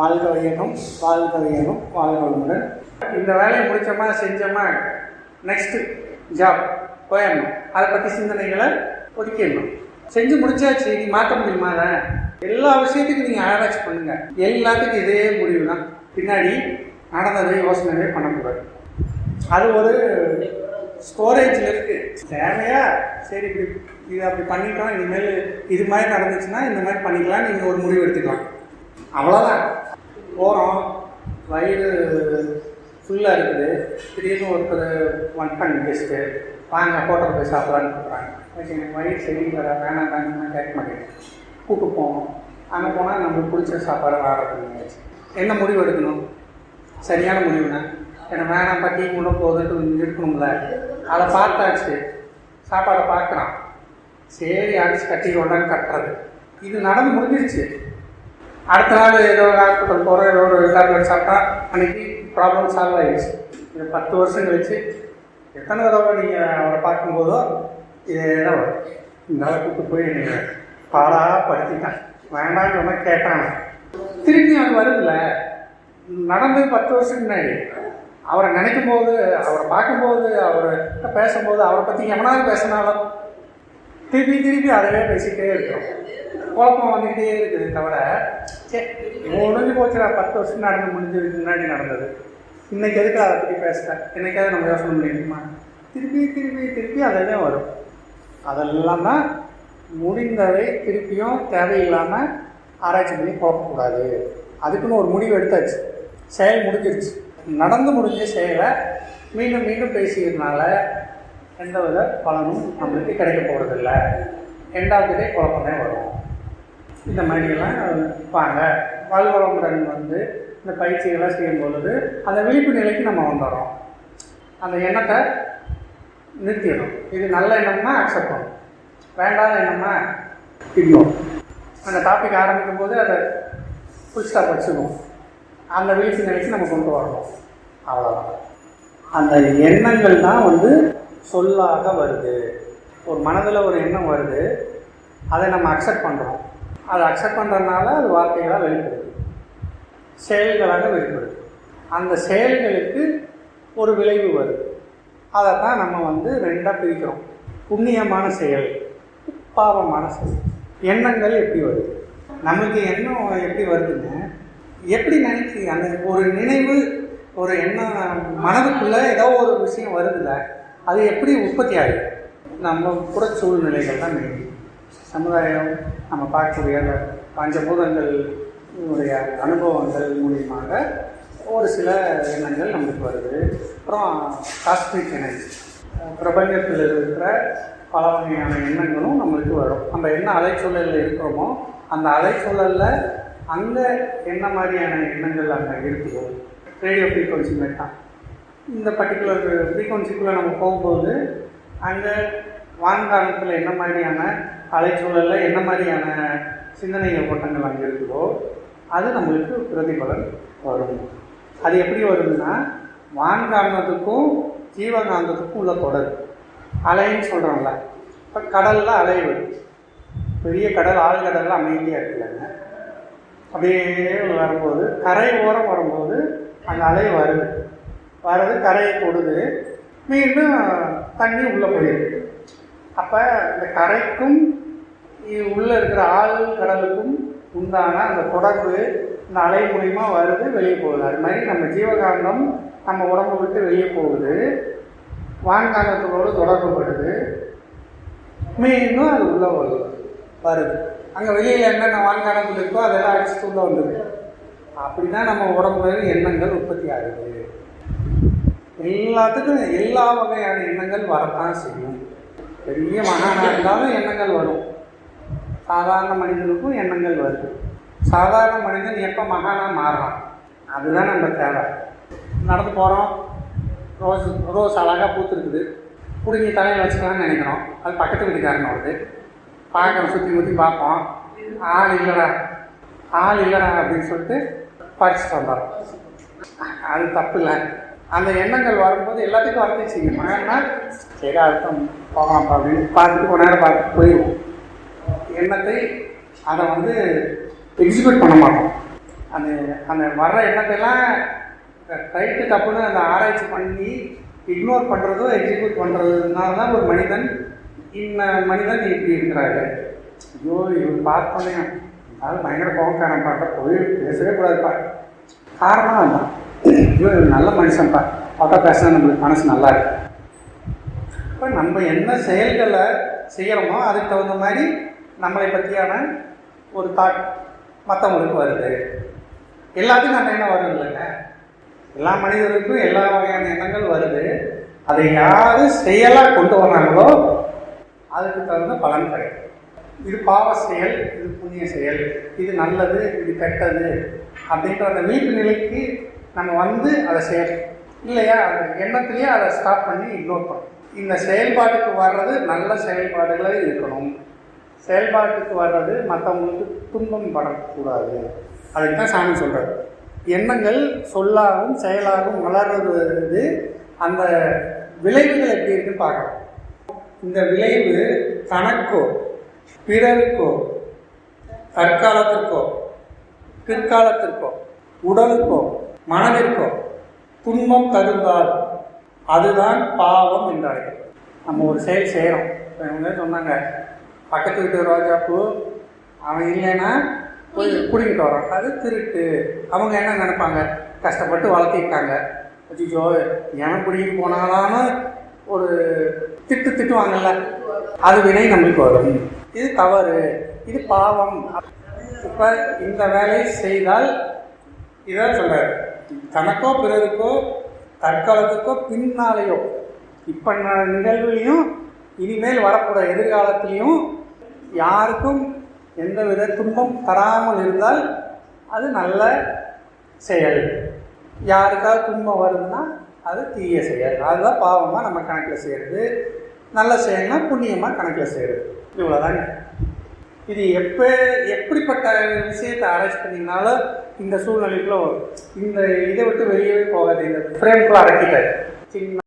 வாழ்க வையகம் வாழ்க வையகம் வாழ்க வளமுடன் இந்த வேலையை முடிச்சோமா செஞ்சோமா? நெக்ஸ்ட்டு ஜாப் போயிடணும். அதை பற்றி சிந்தனைகளை ஒதுக்கிடணும். செஞ்சு முடிச்சாச்சு நீ மாற்ற முடியுமா அதை? எல்லா விஷயத்துக்கும் நீங்கள் ஆராய்ச்சி பண்ணுங்கள் எல்லாத்துக்கும் இதே முடிவு தான் பின்னாடி நடந்ததை யோசனையே பண்ணக்கூடாது அது ஒரு ஸ்டோரேஜில் இருக்குது தேவையா? சரி இப்படி இது அப்படி பண்ணிட்டோம் இனிமேல் இது மாதிரி நடந்துச்சுன்னா இந்த மாதிரி பண்ணிக்கலாம் நீங்கள் ஒரு முடிவு எடுத்துக்கலாம். அவ்வளோதான் போகிறோம் வயிறு ஃபுல்லாக இருக்குது. திடீர்னு ஒருத்தர் மட்டன் கெஸ்ட்டு வாங்க ஹோட்டல் போய் சாப்பிட்லான்னு கூப்பிட்றாங்க. ஓகே எனக்கு வயிறு சரி வர வேணாம் வேணும்னா கேட்க மாட்டேன் கூப்பிட்டு போவோம். அங்கே போனால் நம்மளுக்கு பிடிச்ச சாப்பாடு ஆர்டர் பண்ணியாச்சு என்ன முடிவு எடுக்கணும்? சரியான முடிவுனா எனக்கு வேணாம் பட்டி கூட போதுட்டு இருக்கணும்ல. அதை பார்த்தாச்சு. சாப்பாடை பார்க்குறான். சரி அடிச்சு கட்டி கட்டுறது. இது நடந்து முடிஞ்சிருச்சு. அடுத்த நாள் ஏதோ ஒரு ஹாஸ்பிட்டல் போகிறோம் ஏதோ ஒரு டேப்லெட் சாப்பிட்டா அன்னைக்கு ப்ராப்ளம் சால்வ் ஆகிடுச்சு இது பத்து வருஷம் கழிச்சு எத்தனை தடவை நீங்கள் அவரை பார்க்கும்போதோ இதே தான் வரும். இந்த அளவுக்கு கூப்பிட்டு போய் நீங்கள் பாடா படுத்திட்டான். வேண்டாம்னு சொன்னா கேட்டான். திருப்பி அவன் வருதுல நடந்து பத்து வருஷம் முன்னாடி அவரை நினைக்கும் போது அவரை பார்க்கும்போது அவரை பேசும்போது அவரை பற்றி எவனாவது பேசினாலும் திருப்பி திருப்பி அதவே பேசிக்கிட்டே இருக்கிறோம். குழப்பம் வந்துக்கிட்டே இருக்குது தவிர சே முடிஞ்சு போச்சுடா பத்து வருஷம் நடந்து முடிஞ்சதுக்கு முன்னாடி நடந்தது. இன்றைக்கி எதுக்கு அதை பற்றி பேசுகிறேன் என்னைக்காவது நம்ம யோசனை முடியுமா திருப்பி திருப்பி திருப்பி அதே வரும். அதெல்லாம் தான் முடிந்ததை திருப்பியும் தேவையில்லாமல் ஆராய்ச்சி பண்ணி போகக்கூடாது. அதுக்குன்னு ஒரு முடிவு எடுத்தாச்சு. செயல் முடிஞ்சிருச்சு. நடந்து முடிஞ்ச செயலை மீண்டும் மீண்டும் பேசியதுனால எந்தவித பலனும் நம்மளுக்கு கிடைக்க போகிறதில்ல ரெண்டாவது குழப்பமே வரும். இந்த மாதிரியெல்லாம் பாருங்க வல்வளமுடன் வந்து இந்த பயிற்சிகளை செய்யும் பொழுது அந்த விழிப்பு நிலைக்கு நம்ம வந்துடுறோம். அந்த எண்ணத்தை நிறுத்திடணும் இது நல்ல எண்ணம்னா அக்செப்ட் பண்ணும். வேண்டாத எண்ணம்னா இக்னோர் அந்த டாபிக் ஆரம்பிக்கும் போது அதை ஃபுல் ஸ்டாப் வச்சுக்கணும் அந்த விழிப்பு நிலைக்கு நம்ம கொண்டு வரணும். அவ்வளோதான் அந்த எண்ணங்கள் தான் வந்து சொல்லாக வருது. ஒரு மனதில் ஒரு எண்ணம் வருது. அதை நம்ம அக்செப்ட் பண்ணுறோம் அதை அக்செப்ட் பண்ணுறதுனால அது வார்த்தைகளாக வெளிப்படுது. செயல்களாக வெளிப்படுது. அந்த செயல்களுக்கு ஒரு விளைவு வருது. தான் நம்ம வந்து ரெண்டாக பிரிக்கிறோம். புண்ணியமான செயல் பாவமான செயல். எண்ணங்கள் எப்படி வருது? நமக்கு எண்ணம் எப்படி வருதுன்னு எப்படி நினைக்கி அந்த ஒரு நினைவு ஒரு எண்ணம் மனதுக்குள்ளே ஏதோ ஒரு விஷயம் வருதுல்ல அது எப்படி உற்பத்தி ஆகுது? நம்ம கூட சூழ்நிலைகள் தான் மெயின் சமுதாயம் நம்ம பார்க்கக்கூடிய அந்த பஞ்சபூதங்களுடைய அனுபவங்கள் மூலியமாக ஒரு சில எண்ணங்கள் நமக்கு வருது. அப்புறம் காஸ்மிக் எனர்ஜி. பிரபஞ்சத்தில் இருக்கிற பல வகையான எண்ணங்களும் நம்மளுக்கு வரும். நம்ம என்ன அலைச்சூழலில் இருக்கிறோமோ அந்த அலைச்சூழலில் அங்கே என்ன மாதிரியான எண்ணங்கள் அங்கே இருக்குதோ ரேடியோ ஃப்ரீக்வன்சி மாதிரி தான் இந்த பர்டிகுலர் ஃப்ரீக்வன்சிக்குள்ளே நம்ம போகும்போது அங்கே வான்காலத்தில் என்ன மாதிரியான அலைச்சூழலில் என்ன மாதிரியான சிந்தனை ஓட்டங்கள் அங்கே இருக்குதோ அது நம்மளுக்கு பிரதிபலன் வரும். அது எப்படி வருதுன்னா வான்காரணத்துக்கும் ஜீவகாந்தத்துக்கும் உள்ள தொடர். அலைன்னு சொல்கிறோம்ல இப்போ கடலில் அலை வருது. பெரிய கடல் ஆழ்கடலில் அமைதியாக இருக்குல்லங்க அப்படியே வரும்போது கரை ஓரம் வரும்போது அந்த அலை வருது. வர்றது கரையை கொடுது மீண்டும் தண்ணி உள்ளே போயிருக்கு. அப்போ இந்த கரைக்கும் உள்ளே இருக்கிற ஆள் கடலுக்கும் உண்டான அந்த தொடர்பு இந்த அலை மூலிமா வருது வெளியே போகுது. அது மாதிரி நம்ம ஜீவகாந்தம் நம்ம உடம்பு விட்டு வெளியே போகுது. வான்காந்தத்தோடு தொடர்பு படுது. மீண்டும் அது உள்ளே வருது. வருது. அங்கே வெளியில் என்னென்ன வான்காலத்தில் இருக்கோ அதெல்லாம் அடிச்சுட்டு உள்ளே வந்துடுது அப்படி தான் நம்ம உடம்புல எண்ணங்கள் உற்பத்தி ஆகுது. எல்லாத்துக்கும் எல்லா வகையான எண்ணங்கள் வரத்தான் செய்யும். பெரிய மகானாக இருந்தாலும் எண்ணங்கள் வரும். சாதாரண மனிதனுக்கும் எண்ணங்கள் வருது. சாதாரண மனிதன் எப்போ மகானாக மாறுறான் அதுதான் நம்ம தேவை. நடந்து போகிறோம் ரோஸ் ரோஸ் அழகாக பூத்துருக்குது. பிடுங்கி தலையில் வச்சுக்கலாம்னு நினைக்கிறோம். அது பக்கத்து வீட்டுக்காரன் வருது. பார்க்குறோம் சுற்றி முற்றி பார்ப்போம். ஆள் இல்லைடா. ஆள் இல்லைடா அப்படின்னு சொல்லிட்டு பறிச்சுட்டு வந்துடுறோம் அது தப்பு இல்லை. அந்த எண்ணங்கள் வரும்போது எல்லாத்துக்கும் வரதே செய்யும் ஏன்னா சரி அர்த்தம். போகலாம் அப்படின்னு பார்த்துட்டு கொஞ்ச நேரம் பார்த்து போயிடுவோம். எண்ணத்தை அதை வந்து எக்ஸிக்யூட் பண்ண மாட்டோம். அந்த அந்த வர்ற எண்ணத்தையெல்லாம் ரைட்டு தப்புன்னு அந்த ஆராய்ச்சி பண்ணி இக்னோர் பண்ணுறதோ எக்ஸிக்யூட் பண்ணுறதுனால தான் ஒரு மனிதன் இன்ன மனிதன் இப்படி இருக்கிறாரு. ஐயோ இவர் பார்த்தோன்னே அதாவது பயங்கர கோபக்காரன் பாட்ட போய் பேசவே கூடாதுப்பா. காரணம் தான் இவர் நல்ல மனுஷன்ப்பா. பார்த்தா பேசினா நம்மளுக்கு மனசு நல்லா இருக்கு. இப்போ நம்ம என்ன செயல்களை செய்கிறோமோ அதுக்கு தகுந்த மாதிரி நம்மளை பற்றியான ஒரு தாட் மற்றவங்களுக்கு வருது. எல்லாத்துக்கும் அந்த எண்ணம் வரும் இல்லைங்க? எல்லா மனிதருக்கும் எல்லா வகையான எண்ணங்கள் வருது. அதை யார் செயலாக கொண்டு வராங்களோ அதுக்கு தகுந்த பலன் கிடைக்கும். இது பாவ செயல் இது புண்ணிய செயல். இது நல்லது இது கெட்டது அப்படின்ற அந்த வீட்டு நிலைக்கு நம்ம வந்து அதை செய்யணும். இல்லையா? அந்த எண்ணத்திலேயே அதை ஸ்டாப் பண்ணி இக்னோர் பண்ணணும். இந்த செயல்பாட்டுக்கு வர்றது நல்ல செயல்பாடுகளாக இருக்கணும். செயல்பாட்டுக்கு வர்றது மற்றவங்களுக்கு துன்பம் படக்கூடாது. அதுக்கு தான் சாமி சொல்கிறார் எண்ணங்கள் சொல்லாகவும் செயலாகவும் வளர்றது அந்த விளைவுகள் எப்படி இருக்குன்னு பார்க்கணும் இந்த விளைவு தனக்கோ பிறருக்கோ தற்காலத்திற்கோ பிற்காலத்திற்கோ உடலுக்கோ மனதிற்கோ துன்பம் தருந்தால் அதுதான் பாவம் என்று நம்ம ஒரு செயல் செய்கிறோம் இப்போ இவங்க சொன்னாங்க பக்கத்து வீட்டு ரோஜாப்பூ அவன் இல்லைன்னா போய் பிடிங்கிட்டு வரோம் அது திருட்டு. அவங்க என்ன நினைப்பாங்க? கஷ்டப்பட்டு வளர்த்திருக்காங்க. அச்சோ எவன் பிடிக்கிட்டு போனாலான்னு ஒரு திட்டு திட்டுவாங்கல்ல அது வினை நம்மளுக்கு வரும். இது தவறு. இது பாவம். இப்போ இந்த வேலையை செய்தால் இதான் சொல்றாரு தனக்கோ பிறருக்கோ தற்காலத்துக்கோ பின்னாலேயோ. இப்போ நிகழ்வுலையும் இனிமேல் வரக்கூட எதிர்காலத்திலையும் யாருக்கும் எந்தவித துன்பம் தராமல் இருந்தால் அது நல்ல செயல். யாருக்காவது துன்பம் வருதுன்னா அது தீய செயல். அதுதான் பாவமாக நம்ம கணக்கில் செய்கிறது நல்ல செயல்னா புண்ணியமாக கணக்கில் செய்கிறது இவ்வளோதாங்க இது எப்போ எப்படிப்பட்ட விஷயத்தை ஆராய்ச்சி பண்ணிங்கனாலும் இந்த சூழ்நிலைக்குள்ள இந்த இதை விட்டு வெளியவே போகாது இந்த ஃப்ரேம்குள்ளே அடக்கிட்டாரு சின்ன